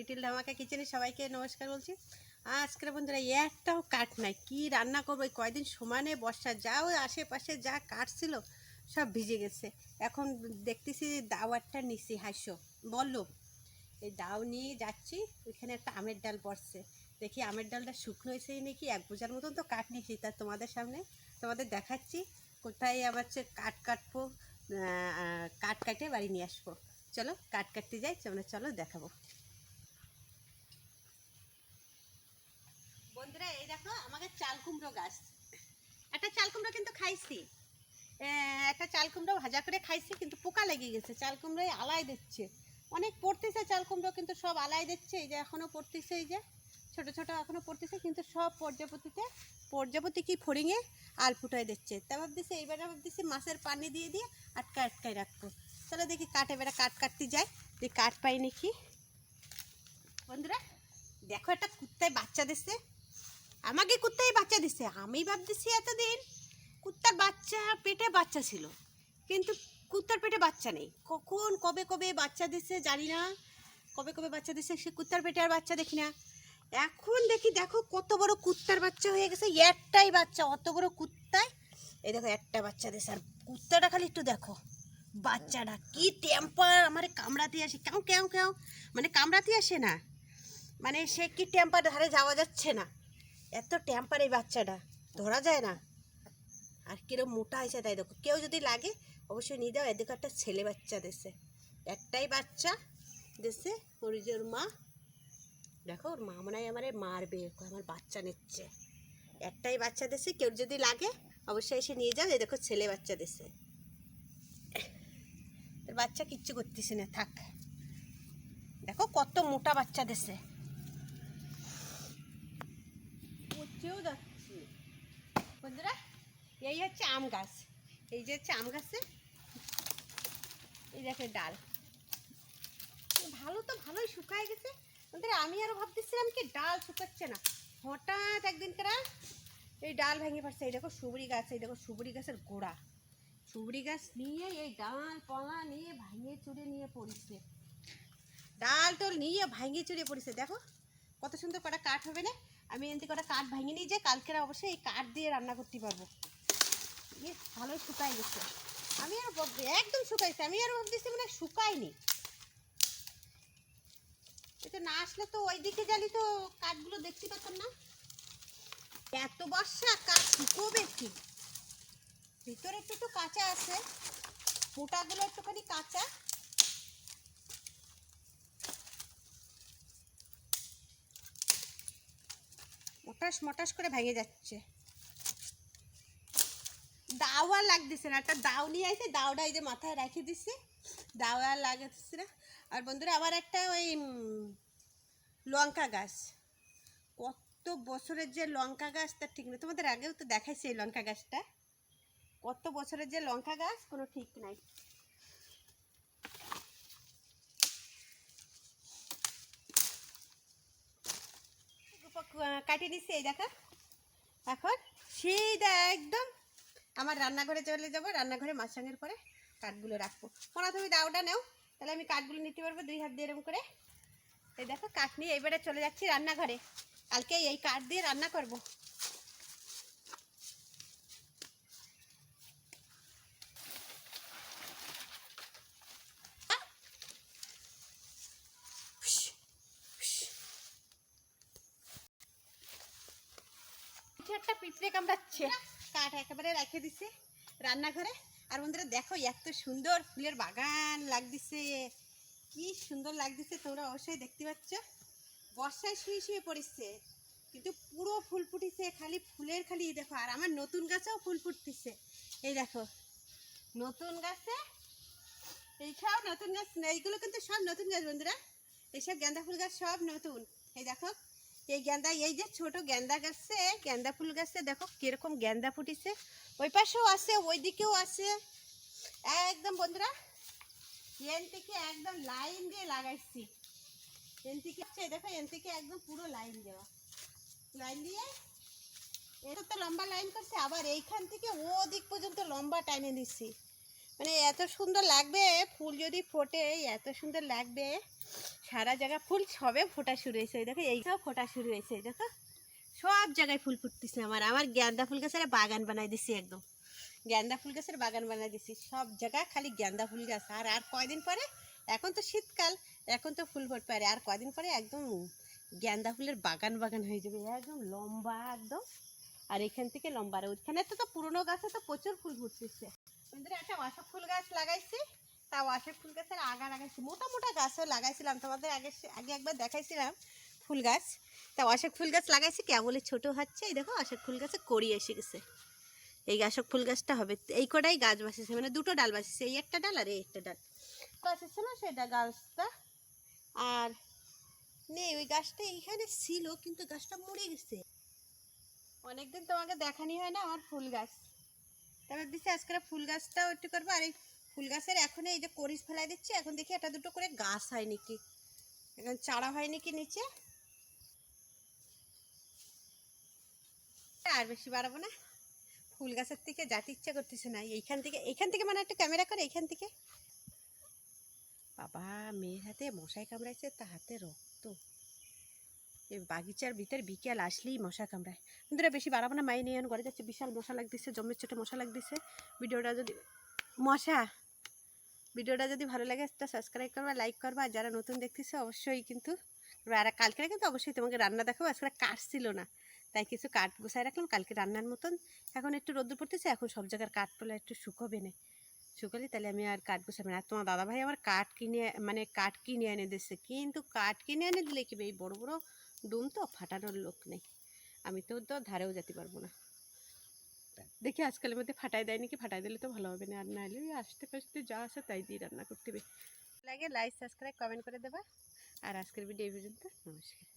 Little ধামাকা কিচেনে সবাইকে নমস্কার বলছি। আজকের বন্ধুরা একটাও কাঠ নাই, কি রান্না করব? এই কয়দিন সমানে বর্ষা যাও আশেপাশে যা কাঠ ছিল সব ভিজে গেছে। এখন দেখতেছি দাওয়ারটা নিছি, হাসো। বলল এই দাও নিয়ে যাচ্ছি, ওইখানে একটা আমের ডাল পড়ছে। দেখি আমের ডালটা শুকনো হয়েছে নাকি? এক বোঝার মতন তো কাঠ নিয়েছি, তা তোমাদের সামনে তোমাদের দেখাচ্ছি। কোথায় আবার হচ্ছে কাঠ কাটবো? কাঠ কাটে বাড়ি নিয়ে আসব। চলো, কাঠ কাটতে যাই তোমরা চলো, দেখাবো বন্ধুরা এই দেখো আমাকে চাল কুমড়ো গাছ। একটা চাল কুমড়ো কিন্তু খাইছি। একটা চাল কুমড়ো ভাজা করে খাইছি, কিন্তু পোকা লেগে গেছে। চাল কুমড়োয় আলাই দিচ্ছে। অনেক পড়তেছে চাল কুমড়ো কিন্তু সব আলাই দিচ্ছে। এই যে এখনও পড়তেছে, এই যে ছোট ছোট এখনও পড়তেছে, কিন্তু সব পর্যাপতিতে পর্যাপতি কি ফড়িংয়ে আল ফুটাই দিচ্ছে। তা ভাবতেছি, এইবার ভাবতেছি মাছের পানি দিয়ে দিয়ে আটকা আটকায় রাখব। চলো দেখি কাঠ, এবারে কাঠ কাটতে যাই। দেখি কাঠ পাই নাকি বন্ধুরা, দেখো একটা কুত্তায় বাচ্চা দিচ্ছে। আমাকে কুত্তাই বাচ্চা দিছে। আমি ভাবতেছি এতদিন কুত্তার বাচ্চা পেটে বাচ্চা ছিল। কিন্তু কুত্তার পেটে বাচ্চা নেই। কখন, কবে কবে বাচ্চা দিছে জানি না। কবে কবে বাচ্চা দিছে সে কুত্তার পেটে আর বাচ্চা দেখি না। এখন দেখি, দেখো কত বড় কুত্তার বাচ্চা হয়ে গেছে। একটাই বাচ্চা, অত বড় কুত্তায় এই দেখো, একটা বাচ্চা দিছে। আর কুত্তাটা খালি একটু দেখো। বাচ্চাটা কি টেম্পার আমার কামড়াতে আসে। কেউ কেউ কেউ। মানে কামড়াতে আসে না। মানে সে কি টেম্পার ধারে যাওয়া যাচ্ছে না। এত টেম্পার এই বাচ্চাটা, ধরা যায় না। আর কিরম মোটা হয়েছে তাই দেখো। কেউ যদি লাগে, অবশ্যই নিয়ে যাও। এদিকে একটা ছেলে বাচ্চা দেশে একটাই বাচ্চা দেশে ওর ওর মা। দেখো, ওর মা মনে হয় আমার মারবে, আমার বাচ্চা নিচ্ছে। একটাই বাচ্চা দেশে কেউ যদি লাগে, অবশ্যই এসে নিয়ে যাও। এই দেখো, ছেলে বাচ্চা দেশে তোর বাচ্চা কিচ্ছু করতেছে না, থাক। দেখো, কত মোটা বাচ্চা দেশে পচেও যাচ্ছে বন্ধুরা, এই হচ্ছে আম গাছ। এই যে হচ্ছে আম গাছে, এই দেখে ডাল। ভালো তো ভালোই শুকায় গেছে। বন্ধুরা, আমি আরও ভাবতেছিলাম কি ডাল শুকাচ্ছে না। হঠাৎ একদিন কেরা এই ডাল ভেঙে পড়ছে। এই দেখো সুবরি গাছ, এই দেখো সুবরি গাছের গোড়া। সুবরি গাছ নিয়ে, এই ডাল পলা নিয়ে ভাঙিয়ে চুড়ে নিয়ে পড়িছে। ডাল টোল নিয়ে ভাঙিয়ে চুড়ে পড়িছে। দেখো, কত সুন্দর কটা কাঠ হবে না? আমি এনতে কটা কাঠ ভাঙিয়ে নিয়ে যাই কালকের অবশ্যই এই কাঠ দিয়ে রান্না করতে পারব। ইয়ে ভালো শুকাই গেছে। আমি আর একদম শুকাইছে। আমি আর ভাবতেছি মানে শুকায়নি। এটা না আসলে তো ওই দিকে জানি তো কাঠগুলো দেখতে পেতাম না। এত বর্ষা, কাঠ শুকোবে কি? ভিতরে একটু তো কাঁচা আছে। মোটাগুলো একটুখানি কাঁচা। মটাস মটাস করে ভেঙে যাচ্ছে। দাওয়া লাগতেছে না, একটা দাও নিয়ে আইছে, দাওটা এই যে মাথায় রেখে দিছে দাওয়া লাগাচ্ছে না। আর বন্ধুরা, আবার একটা ওই লঙ্কা গাছ। কত বছরের যে লঙ্কা গাছ তার ঠিক নেই তোমাদের আগেও তো দেখাইছে এই লঙ্কা গাছটা। কত বছরের যে লঙ্কা গাছ, কোনো ঠিক নাই। কাটিয়ে নিচ্ছি এই দেখা। এখন দা একদম আমার রান্নাঘরে চলে যাব, রান্নাঘরে মাছরাঙের পরে কাঠগুলো রাখব। মনে তুমি দাওটা নেও, তাহলে আমি কাঠগুলো নিতে পারব দুই হাত দিয়ে এরকম করে। এই দেখো, কাঠ নিয়ে এবারে চলে যাচ্ছি রান্নাঘরে। কালকে এই কাঠ দিয়ে রান্না করব কিছু একটা পিঁপড়ে কামড়াচ্ছে। কাঠ একেবারে রেখে দিছে রান্নাঘরে। আর বন্ধুরা, দেখো, এত সুন্দর ফুলের বাগান লাগতেছে। কি সুন্দর লাগতেছে, তোমরা অবশ্যই দেখতে পাচ্ছ। বর্ষায় শুয়ে শুয়ে পড়েছে, কিন্তু পুরো ফুল ফুটিছে, খালি ফুলের খালি। দেখো, আর আমার নতুন গাছেও ফুল ফুটতেছে। এই দেখো, নতুন গাছে, এইসব নতুন গাছ এইগুলো কিন্তু সব নতুন গাছ বন্ধুরা। এইসব গেঁদা ফুল গাছ সব নতুন। এই দেখো এই গেঁদা এই যে ছোট গেঁদা গাছে গেঁদা ফুল গাছে, দেখো কীরকম গেঁদা ফুটিছে। ওই পাশেও আছে, ওই দিকেও আছে। একদম বন্ধুরা, এন থেকে একদম লাইন দিয়ে লাগাইছি। এন থেকে দেখো এন থেকে একদম পুরো লাইন দেওয়া। লাইন দিয়ে এটা তো লম্বা লাইন করছে, আবার এইখান থেকে ও দিক পর্যন্ত লম্বা টাইনে দিচ্ছি। মানে এত সুন্দর লাগবে, ফুল যদি ফোটে, এত সুন্দর লাগবে। সারা জায়গা ফুল সবে ফোটা শুরু হয়েছে দেখো এইটাও ফোটা শুরু হয়েছে দেখো। সব জায়গায় ফুল ফুটতেছে আমার আমার গেন্দা ফুল গাছের বাগান বানাই দিছি একদম। গেন্দা ফুল গাছের বাগান বানাই দিছি, সব জায়গায় খালি গেন্দা ফুল গাছ। আর আর কয়দিন পরে? এখন তো শীতকাল, এখন তো ফুল ফুটতে পারে আর কয়দিন পরে একদম গেন্দা ফুলের বাগান বাগান হয়ে যাবে, একদম লম্বা, একদম। আর এখান থেকে লম্বা, আর ওইখানে তো পুরোনো গাছে তো প্রচুর ফুল ফুটতেছে। বন্ধুরা, একটা অশোক ফুল গাছ লাগাইছি। তা অশোক ফুল গাছের আগা লাগাইছি। মোটা মোটা গাছও লাগাইছিলাম। তোমাদের আগে আগে একবার দেখাইছিলাম ফুল গাছ। তা অশোক ফুল গাছ লাগাইছি কেবলই ছোট হচ্ছে। এই দেখো অশোক ফুল গাছে কড়ি এসে গেছে। এই অশোক ফুল গাছটা হবে। এই কটাই গাছ বাসিছে মানে দুটো ডাল বাসিছে। এই একটা ডাল আর এই একটা ডাল। বাসিছে না সেটা গাছটা। আর নেই, ওই গাছটা এইখানে ছিল, কিন্তু গাছটা মরে গেছে। অনেকদিন তোমাকে দেখানি হয় না, আমার ফুল গাছ। তারপর দিচ্ছি আজকে ফুল গাছটাও একটু করব। আর এই ফুল গাছের এখন এই যে করিস ফেলাই দিচ্ছি, এখন দেখি একটা দুটো করে গাছ হয় নাকি। এখন চারা হয় নাকি নিচে। আর বেশি বাড়াবো না। ফুল গাছের থেকে যাতে ইচ্ছা করতেছে না। এইখান থেকে এইখান থেকে মানে একটা ক্যামেরা করে, এইখান থেকে। বাবা, মেয়ের হাতে মশাই কামড়াইছে তা হাতে রক্ত। বাগিচার ভিতর বিকেল আসলেই মশা কামড়ায়। বন্ধুরা, বেশি বাড়াবো না মাই নিয়ে ঘরে যাচ্ছে, বিশাল মশা লাগতেছে, জমের ছোটো মশা লাগতেছে। ভিডিওটা যদি মশা! ভিডিওটা যদি ভালো লাগে তা সাবস্ক্রাইব করবা লাইক করবা যারা নতুন দেখতেছে, অবশ্যই কিন্তু আর কালকে কিন্তু অবশ্যই তোমাকে রান্না দেখাবো, আজকে কাঠ ছিল না। তাই কিছু কাঠ গুছাই রাখলাম, কালকে রান্নার মতন। এখন একটু রোদ্দুর পড়তেছে, এখন সব জায়গার কাঠ তোলা একটু শুকোবে না। শুকালে তাহলে আমি আর কাঠ গুছাবো না। আর তোমার দাদাভাই আমার কাঠ কিনে মানে কাঠ কিনে এনে দিচ্ছে কিন্তু কাঠ কিনে এনে দিলে কি এই বড় বড় ডুম তো, ফাটানোর লোক নেই। আমি তো তো ধারেও যেতে পারব না। দেখি আজকালের মধ্যে ফাটাই দেয়নি কি? ফাটাই দিলে তো ভালো হবে না। আর না হলে আসতে পাস্তে যা আসে তাই দিয়ে রান্না করতে হবে। লাগে লাইক সাবস্ক্রাইব কমেন্ট করে দেবা। আর আজকের ভিডিও এই পর্যন্ত, নমস্কার।